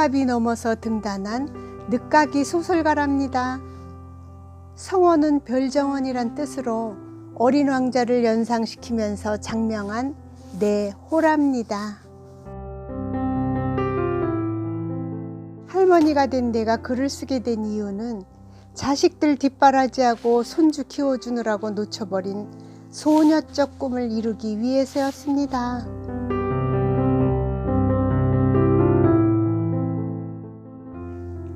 환갑이 넘어서 등단한 늦가기 소설가랍니다. 성원은 별정원이란 뜻으로 어린 왕자를 연상시키면서 장명한 내 호랍니다. 할머니가 된 내가 글을 쓰게 된 이유는 자식들 뒷바라지하고 손주 키워주느라고 놓쳐버린 소녀적 꿈을 이루기 위해서였습니다.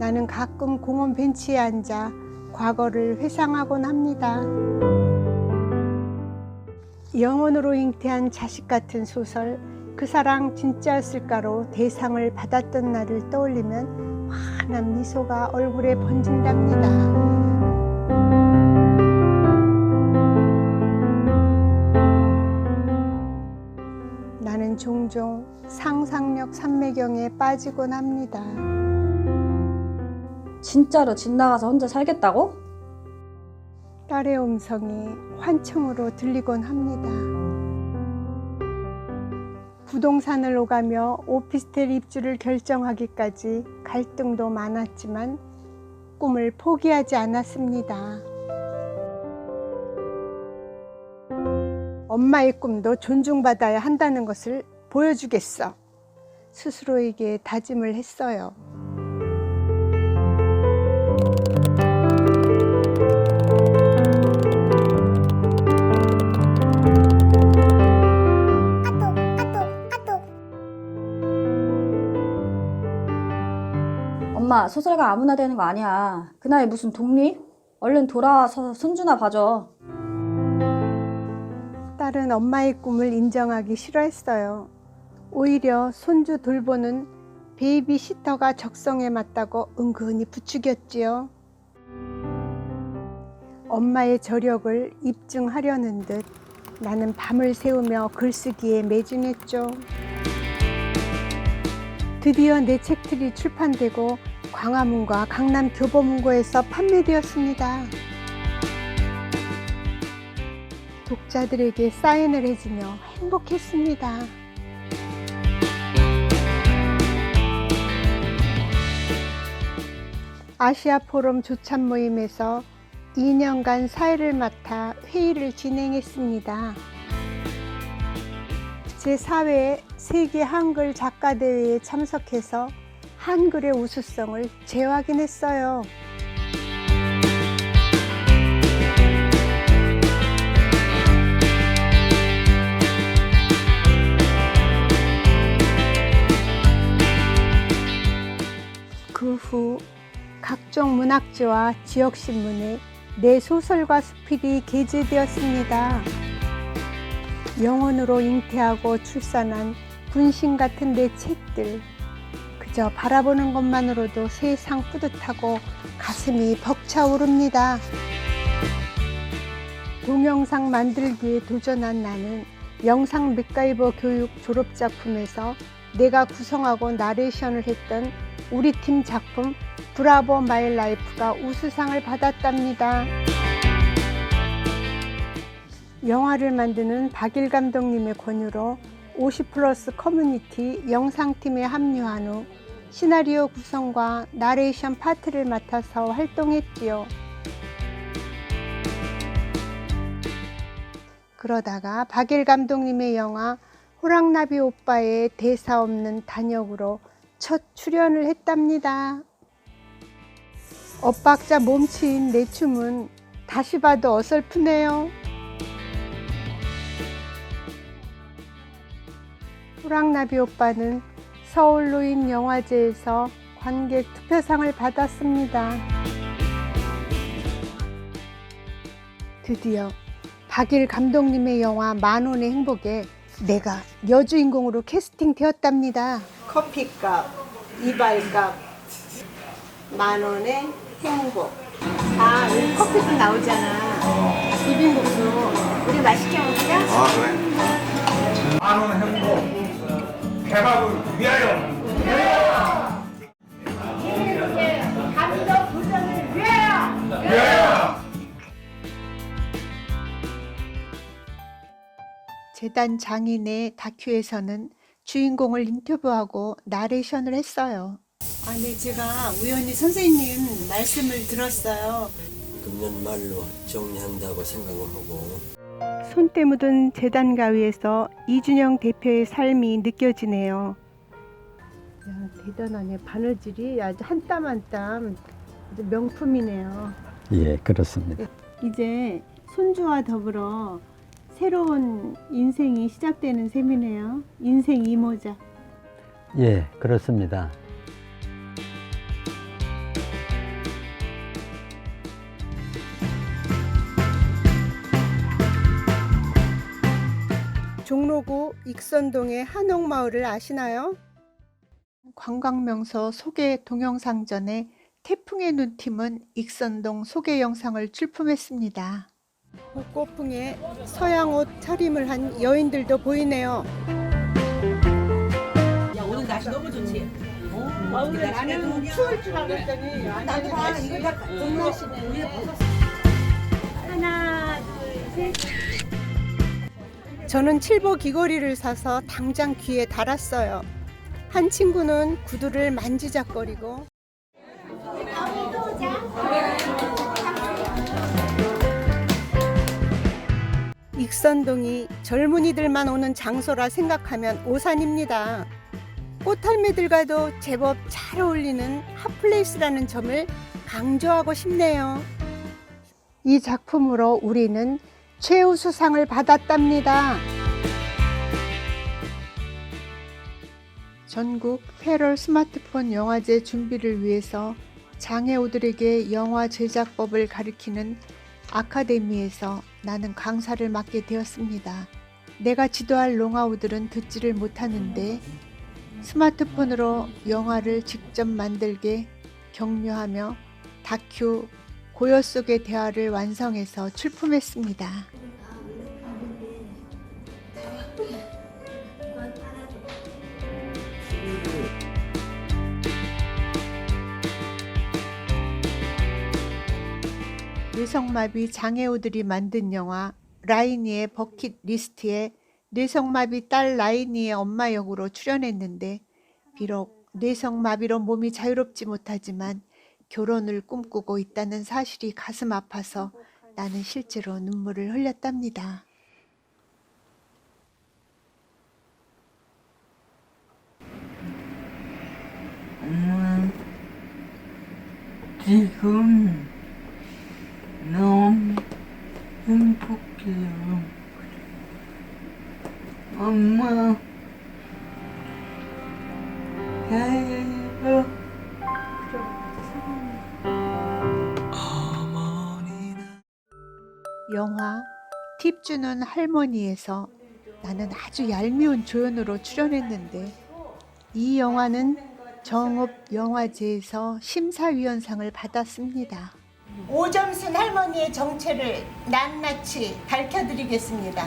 나는 가끔 공원 벤치에 앉아 과거를 회상하곤 합니다. 영혼으로 잉태한 자식 같은 소설 그 사랑 진짜였을까로 대상을 받았던 날을 떠올리면 환한 미소가 얼굴에 번진답니다. 나는 종종 상상력 산매경에 빠지곤 합니다. 진짜로 집 나가서 혼자 살겠다고? 딸의 음성이 환청으로 들리곤 합니다. 부동산을 오가며 오피스텔 입주를 결정하기까지 갈등도 많았지만 꿈을 포기하지 않았습니다. 엄마의 꿈도 존중받아야 한다는 것을 보여주겠어. 스스로에게 다짐을 했어요. 엄마 소설가 아무나 되는 거 아니야. 그 나이 무슨 독립? 얼른 돌아와서 손주나 봐줘. 딸은 엄마의 꿈을 인정하기 싫어했어요. 오히려 손주 돌보는 베이비 시터가 적성에 맞다고 은근히 부추겼지요. 엄마의 저력을 입증하려는 듯 나는 밤을 새우며 글쓰기에 매진했죠. 드디어 내 책들이 출판되고 광화문과 강남 교보문고에서 판매되었습니다. 독자들에게 사인을 해주며 행복했습니다. 아시아 포럼 조찬 모임에서 2년간 사회를 맡아 회의를 진행했습니다. 제4회 세계 한글 작가 대회에 참석해서 한글의 우수성을 재확인했어요. 그 후 각종 문학지와 지역신문에 내 소설과 수필이 게재되었습니다. 영혼으로 잉태하고 출산한 분신 같은 내 책들. 그저 바라보는 것만으로도 세상 뿌듯하고 가슴이 벅차오릅니다. 동영상 만들기에 도전한 나는 영상 맥가이버 교육 졸업 작품에서 내가 구성하고 나레이션을 했던 우리 팀 작품 브라보 마이 라이프가 우수상을 받았답니다. 영화를 만드는 박일 감독님의 권유로 50 플러스 커뮤니티 영상팀에 합류한 후 시나리오 구성과 나레이션 파트를 맡아서 활동했지요. 그러다가 박일 감독님의 영화 호랑나비 오빠의 대사 없는 단역으로 첫 출연을 했답니다. 엇박자 몸치인 내 춤은 다시 봐도 어설프네요. 호랑나비 오빠는 서울로인 영화제에서 관객 투표상을 받았습니다. 드디어 박일 감독님의 영화 만원의 행복에 내가 여주인공으로 캐스팅 되었답니다. 커피값, 이발값, 만원의 행복. 아, 여기 커피도 나오잖아. 비빔국수. 우리 맛있게 먹자. 아 그래? 만원 행복 위하여 위하여 재단 장인의 다큐에서는 주인공을 인터뷰하고 나레이션을 했어요. 아, 네, 제가 우연히 선생님 말씀을 들었어요. 금년 말로 정리한다고 생각을 하고 손때 묻은 재단 가위에서 이준영 대표의 삶이 느껴지네요. 야, 대단하네. 바느질이 아주 한 땀 한땀 아주 명품이네요. 예, 그렇습니다. 이제 손주와 더불어 새로운 인생이 시작되는 셈이네요. 인생 이모자. 예, 그렇습니다. 익선동의 한옥마을을 아시나요? 관광명소 소개 동영상전에 태풍의 눈팀은 익선동 소개 영상을 출품했습니다. 북고풍에 서양 옷 차림을 한 여인들도 보이네요. 오늘 날씨 너무 좋지? 아, 근데 나는 추울 줄 알았더니 나도 봐, 이거 다 봄날씨네. 하나, 둘, 셋. 저는 칠보 귀걸이를 사서 당장 귀에 달았어요. 한 친구는 구두를 만지작거리고 익선동이 젊은이들만 오는 장소라 생각하면 오산입니다. 꽃할매들과도 제법 잘 어울리는 핫플레이스라는 점을 강조하고 싶네요. 이 작품으로 우리는 최우수상을 받았답니다. 전국 패럴 스마트폰 영화제 준비를 위해서 장애우들에게 영화 제작법을 가르치는 아카데미에서 나는 강사를 맡게 되었습니다. 내가 지도할 롱아우들은 듣지를 못하는데 스마트폰으로 영화를 직접 만들게 격려하며 다큐 고요 속의 대화를 완성해서 출품했습니다. 뇌성마비 장애우들이 만든 영화 라이니의 버킷 리스트에 뇌성마비 딸 라이니의 엄마 역으로 출연했는데 비록 뇌성마비로 몸이 자유롭지 못하지만 결혼을 꿈꾸고 있다는 사실이 가슴 아파서 나는 실제로 눈물을 흘렸답니다. 엄마, 지금 너무 행복해요. 엄마, 영화 팁 주는 할머니에서 나는 아주 얄미운 조연으로 출연했는데 이 영화는 정읍 영화제에서 심사위원상을 받았습니다. 오점순 할머니의 정체를 낱낱이 밝혀드리겠습니다.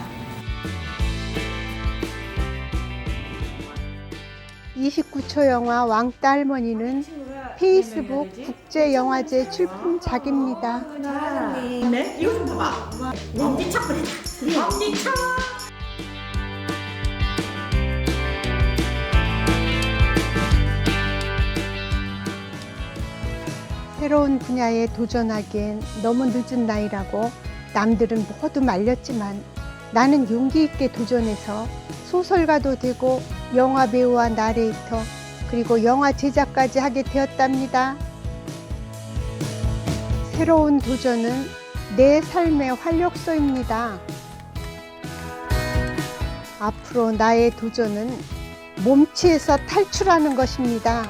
29초 영화 왕따 할머니는 페이스북 국제영화제 출품 작입니다. 네? 이거 좀 봐봐. 엄지척 그래. 엄지척. 새로운 분야에 도전하기엔 너무 늦은 나이라고 남들은 모두 말렸지만 나는 용기 있게 도전해서 소설가도 되고 영화 배우와 나레이터 그리고 영화 제작까지 하게 되었답니다. 새로운 도전은 내 삶의 활력소입니다. 앞으로 나의 도전은 몸치에서 탈출하는 것입니다.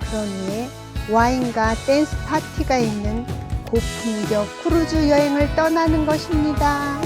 그러니 와인과 댄스 파티가 있는 고품격 크루즈 여행을 떠나는 것입니다.